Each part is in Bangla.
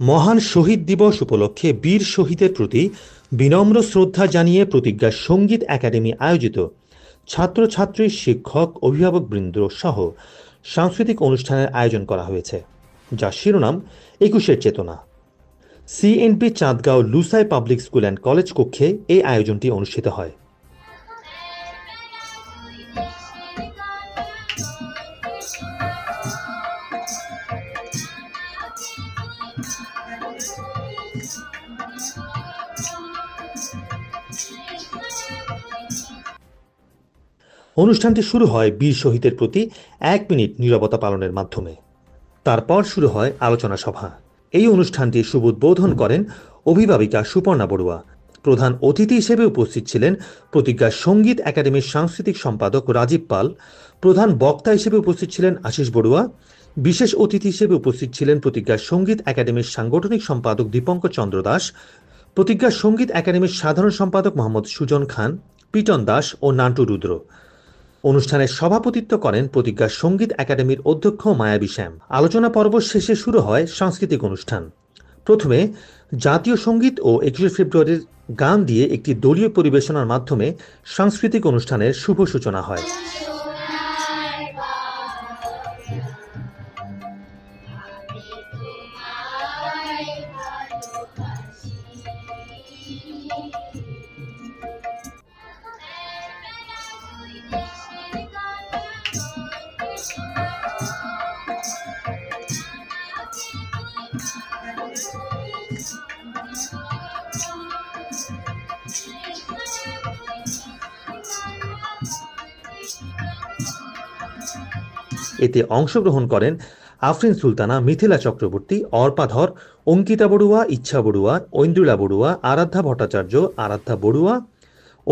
মহান শহীদ দিবস উপলক্ষে বীর শহীদের প্রতি বিনম্র শ্রদ্ধা জানিয়ে প্রতিজ্ঞা সংগীত একাডেমি আয়োজিত ছাত্রছাত্রী শিক্ষক অভিভাবকবৃন্দ সহ সাংস্কৃতিক অনুষ্ঠানের আয়োজন করা হয়েছে যার শিরোনাম একুশের চেতনা। CNP Chandgaon Lushai public school and college কক্ষে এই আয়োজনটি অনুষ্ঠিত হয়। অনুষ্ঠানটি শুরু হয় বীর শহীদের প্রতি এক মিনিট নিরবতা পালনের মাধ্যমে। তারপর শুরু হয় আলোচনা সভা। এই অনুষ্ঠানটি উদ্বোধন করেন অভিভাবিকা সুপর্ণা বড়ুয়া। প্রধান অতিথি হিসেবে উপস্থিত ছিলেন প্রতিজ্ঞা সংগীত একাডেমির সাংস্কৃতিক সম্পাদক রাজীব পাল। প্রধান বক্তা হিসেবে উপস্থিত ছিলেন আশিস বড়ুয়া। বিশেষ অতিথি হিসেবে উপস্থিত ছিলেন প্রতিজ্ঞা সংগীত একাডেমির সাংগঠনিক সম্পাদক দীপঙ্কর চন্দ্র দাস। প্রতিজ্ঞা সংগীত একাডেমির সাধারণ সম্পাদক মোহাম্মদ সুজন খান, পিটন দাস ও নান্টু রুদ্র। অনুষ্ঠানে সভাপতিত্ব করেন প্রতিজ্ঞা সংগীত একাডেমির অধ্যক্ষ মায়াবী শ্যাম। আলোচনা পর্ব শেষে শুরু হয় সাংস্কৃতিক অনুষ্ঠান। প্রথমে জাতীয় সংগীত ও একুশে ফেব্রুয়ারির গান দিয়ে একটি দলীয় পরিবেশনার মাধ্যমে সাংস্কৃতিক অনুষ্ঠানের শুভ সূচনা হয়। এতে অংশগ্রহণ করেন আফরিন সুলতানা, মিথিলা চক্রবর্তী অর্পাধর অঙ্কিতা বড়ুয়া, ইচ্ছা বড়ুয়া, ঐন্দ্রিলা বড়ুয়া, আরাধ্যা ভট্টাচার্য, আরাধ্যা বড়ুয়া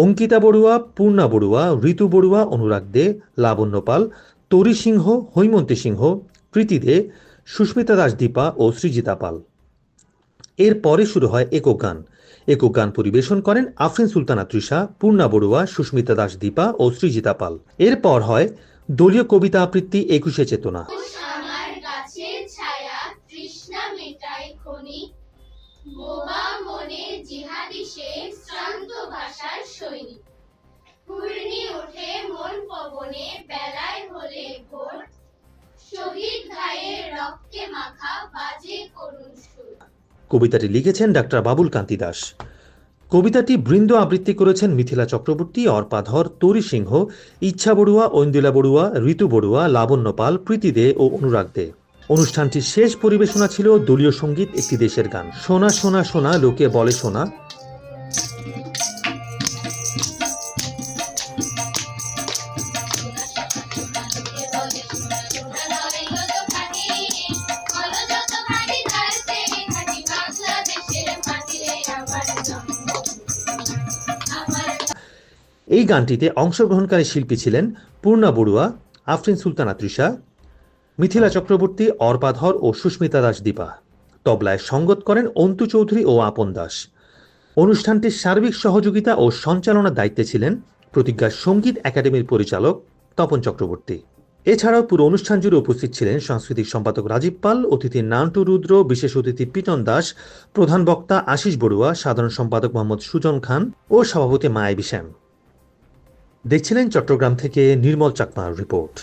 অঙ্কিতা বড়ুয়া, পূর্ণা বড়ুয়া, ঋতু বড়ুয়া, অনুরাগ দে, লাবণ্য পাল, তরি সিংহ, হৈমন্তী সিংহ, প্রীতি দে, সুস্মিতা দাস দীপা ও সৃজিতা পাল। এর পরে শুরু হয় একক গান। একক গান পরিবেশন করেন আফরিন সুলতানা তৃষা, পূর্ণা বড়ুয়া, সুস্মিতা দাস দীপা ও সৃজিতা পাল। এরপর হয় দলীয় কবিতা আবৃত্তি একুশে চেতনা। মনে জিহাদি সে পবনে বেলায় হলে ভোর। শহীদ গায়ের রক্তে মাখা বাজে করুণ সুর। কবিতাটি লিখেছেন ডাক্তার বাবুল কান্তি দাস। কবিতাটি বৃন্দ আবৃত্তি করেছেন মিথিলা চক্রবর্তী অর্পাধর তরি সিংহ, ইচ্ছা বড়ুয়া ঐন্দিলা বড়ুয়া, ঋতু বড়ুয়া, লাবণ্য পাল, প্রীতি দে ও অনুরাগ দে। অনুষ্ঠানটির শেষ পরিবেশনা ছিল দলীয় সংগীত একটি দেশের গান। সোনা সোনা সোনা, লোকে বলে সোনা। এই গানটিতে অংশগ্রহণকারী শিল্পী ছিলেন পূর্ণা বড়ুয়া, আফরিন সুলতানা তৃষা, মিথিলা চক্রবর্তী অর্পাধর ও সুস্মিতা দাস দীপা। তবলায় সঙ্গত করেন অন্তু চৌধুরী ও আপন দাস। অনুষ্ঠানটির সার্বিক সহযোগিতা ও সঞ্চালনার দায়িত্বে ছিলেন প্রতিজ্ঞা সংগীত একাডেমির পরিচালক তপন চক্রবর্তী। এছাড়াও পুরো অনুষ্ঠান জুড়ে উপস্থিত ছিলেন সাংস্কৃতিক সম্পাদক রাজীব পাল, অতিথি নান্টু রুদ্র, বিশেষ অতিথি পিটন দাস, প্রধান বক্তা আশিস বড়ুয়া, সাধারণ সম্পাদক মোহাম্মদ সুজন খান ও সভাপতি মায়াবী শ্যাম দেখছিলেন চট্টগ্রাম থেকে নির্মল চাকমার রিপোর্ট।